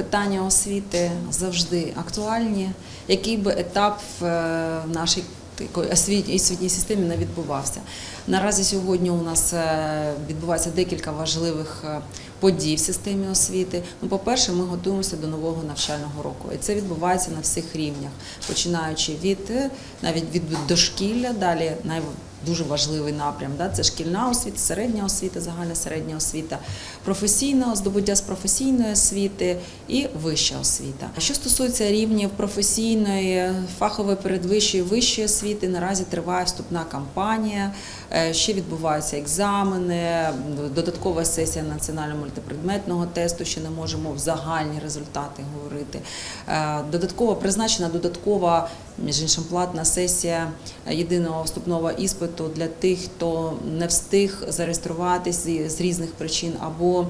Питання освіти завжди актуальні, який би етап в е, нашій такої освітній освітній системі не відбувався. Наразі сьогодні у нас е, відбувається декілька важливих е, подій в системі освіти. Ну, по-перше, ми готуємося до нового навчального року, і це відбувається на всіх рівнях, починаючи від навіть від дошкілля, далі Дуже важливий напрям. Да? Це шкільна освіта, середня освіта, загальна середня освіта, професійна здобуття з професійної освіти і вища освіта. Що стосується рівнів професійної, фахової передвищої вищої освіти, наразі триває вступна кампанія. Е, Ще відбуваються екзамени, додаткова сесія національного мультипредметного тесту. Ще не можемо в загальні результати говорити. Е, Додатково призначена додаткова між іншим платна сесія єдиного вступного іспиту для тих, хто не встиг зареєструватись з різних причин або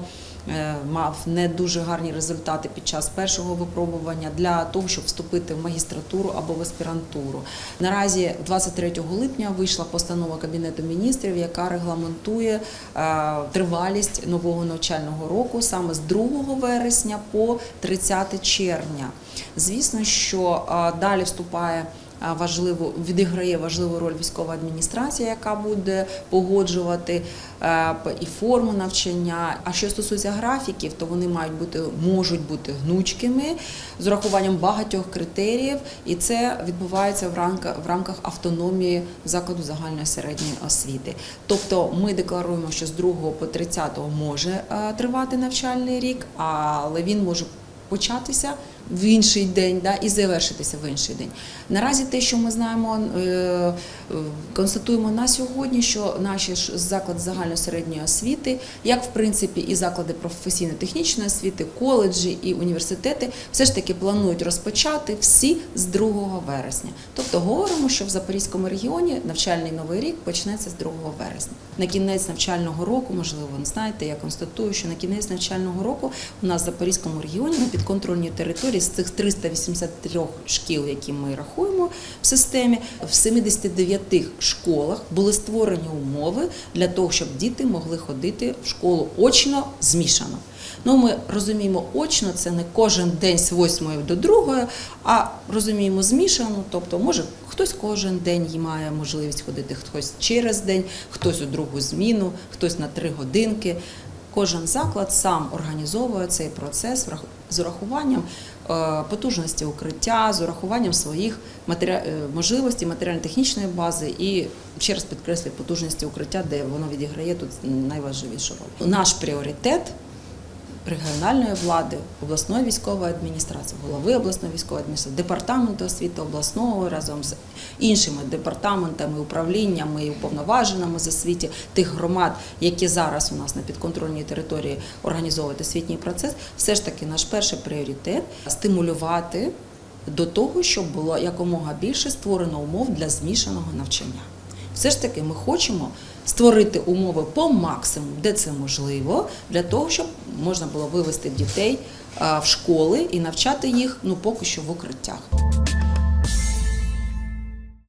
е, мав не дуже гарні результати під час першого випробування для того, щоб вступити в магістратуру або в аспірантуру. Наразі 23 липня вийшла постанова Кабінету міністрів, яка регламентує е, тривалість нового навчального року саме з 2 вересня по 30 червня. Звісно, що далі вступає а, важливу відіграє важливу роль військова адміністрація, яка буде погоджувати е, і форму навчання. А що стосується графіків, то вони мають бути можуть бути гнучкими з урахуванням багатьох критеріїв, і це відбувається в рамках в рамках автономії закладу загальної середньої освіти. Тобто, ми декларуємо, що з 2 по 30 може е, тривати навчальний рік, але він може початися в інший день да, і завершитися в інший день. Наразі те, що ми знаємо, е, констатуємо на сьогодні, що наші заклади загальної середньої освіти, як в принципі і заклади професійно-технічної освіти, коледжі і університети, все ж таки планують розпочати всі з 2 вересня. Тобто говоримо, що в Запорізькому регіоні навчальний новий рік почнеться з 2 вересня. На кінець навчального року, можливо, ви знаєте, я констатую, що на кінець навчального року у нас в Запорізькому регіоні на підконтрольній території з цих 383 шкіл, які ми рахуємо в системі, в 79 школах були створені умови для того, щоб діти могли ходити в школу очно змішано. Ну, ми розуміємо, очно це не кожен день з 8 до 2, а розуміємо змішано, тобто може хтось кожен день має можливість ходити, хтось через день, хтось у другу зміну, хтось на 3 годинки. Кожен заклад сам організовує цей процес з урахуванням е, потужності укриття, з урахуванням своїх е, можливостей матеріально-технічної бази і ще раз підкреслюю потужності укриття, де воно відіграє тут найважливішу роль. Наш пріоритет регіональної влади, обласної військової адміністрації, голови обласної військової адміністрації, департаменту освіти обласного разом з іншими департаментами, управліннями і уповноваженими з освіті тих громад, які зараз у нас на підконтрольній території організовують освітній процес, все ж таки наш перший пріоритет стимулювати до того, щоб було якомога більше створено умов для змішаного навчання. Все ж таки, ми хочемо створити умови по максимуму, де це можливо, для того, щоб можна було вивести дітей в школи і навчати їх ну поки що в укриттях.